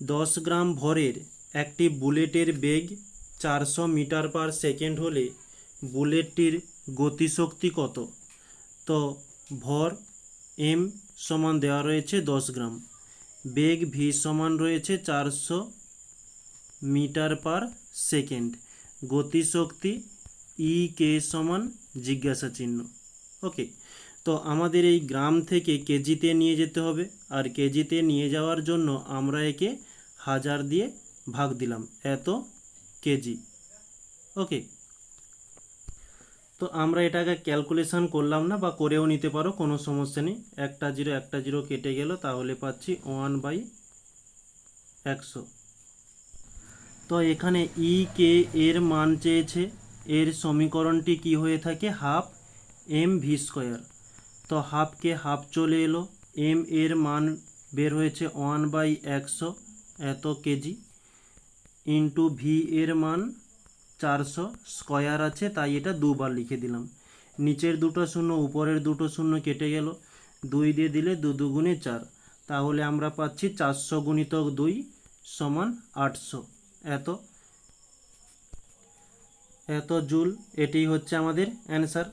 দশ গ্রাম ভরের একটি বুলেটের বেগ চারশো মিটার পার সেকেন্ড হলে বুলেটটির গতিশক্তি কত? তো ভর এম সমান দেওয়া রয়েছে দশ গ্রাম। বেগ ভি সমান রয়েছে চারশো মিটার পার সেকেন্ড। গতিশক্তি ই কে সমান জিজ্ঞাসা চিহ্ন ওকে। তো আমাদের এই গ্রাম থেকে কেজিতে নিয়ে যেতে হবে। আর কেজিতে নিয়ে যাওয়ার জন্য আমরা একে হাজার দিয়ে ভাগ দিলাম। এত কেজি। ওকে। তো আমরা এটাকে ক্যালকুলেশন করলাম না বা করেও নিতে পারো, কোনো সমস্যা নেই। একটা জিরো একটা জিরো কেটে গেল, তাহলে পাচ্ছি ওয়ান বাই একশো। তো এখানে ই কে এর মান চেয়েছে। এর সমীকরণটি কি হয়ে থাকে? Half M V square. তো হাফকে হাফ চলে এলো। এম এর মান বের হয়েছে ওয়ান বাই একশো এত কেজি। ইন্টু ভি এর মান চারশো স্কোয়ার আছে, তাই এটা দুবার লিখে দিলাম। নিচের দুটো শূন্য, উপরের দুটো শূন্য কেটে গেল। দুই দিয়ে দিলে দু দুগুণে চার। তাহলে আমরা পাচ্ছি চারশো গুণিতক দুই সমান আটশো। এত। এত জুল এটি হচ্ছে আমাদের অ্যান্সার